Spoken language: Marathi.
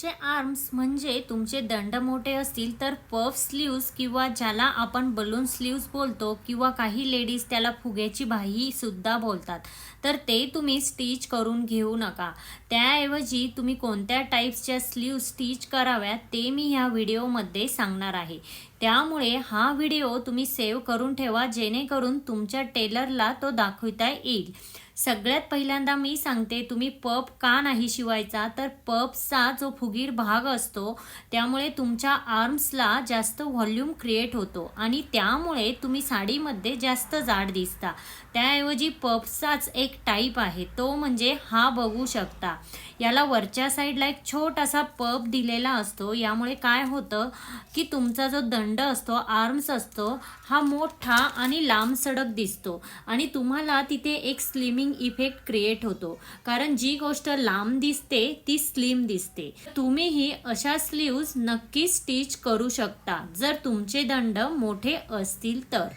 चे आर्म्स म्हणजे तुमचे दंड मोठे असतील तर पफ स्लीव्ज किंवा ज्याला आपण बलून स्लीव्ज बोलतो किंवा काही लेडीज त्याला फुग्याची बाही सुद्धा बोलतात. तर ते तुम्ही स्टिच करून घेऊ नका. त्याऐवजी तुम्ही कोणत्या टाईप्सच्या स्लीव स्टिच कराव्यात ते मी ह्या व्हिडिओमध्ये सांगणार आहे. त्यामुळे हा व्हिडिओ तुम्ही सेव्ह करून ठेवा जेणेकरून तुमच्या टेलरला तो दाखवता येईल. सगळ्यात पहिल्यांदा मी सांगते तुम्ही पप का नाही शिवायचा? तर पपचा जो फुगीर भाग असतो त्यामुळे तुमच्या आर्म्सला जास्त व्हॉल्यूम क्रिएट होतो आणि त्यामुळे तुम्ही साडीमध्ये जास्त जाड दिसता. त्याऐवजी पपचाच एक टाईप आहे तो म्हणजे हा बघू शकता. याला वरच्या साईडला एक छोटासा पप दिलेला असतो यामुळे काय होतं की तुमचा जो दंड असतो आर्म्स असतो हा मोठा आणि लांब सडक दिसतो. आणि तुम्हाला तिथे एक स्लिमिंग स्लिमिंग इफेक्ट क्रिएट होतो. कारण जी गोष्ट लांब दिसते ती स्लिम दिसते. तुम्हीही अशा स्लीव्ज नक्की स्टिच करू शकता जर तुमचे दंड मोठे असतील तर.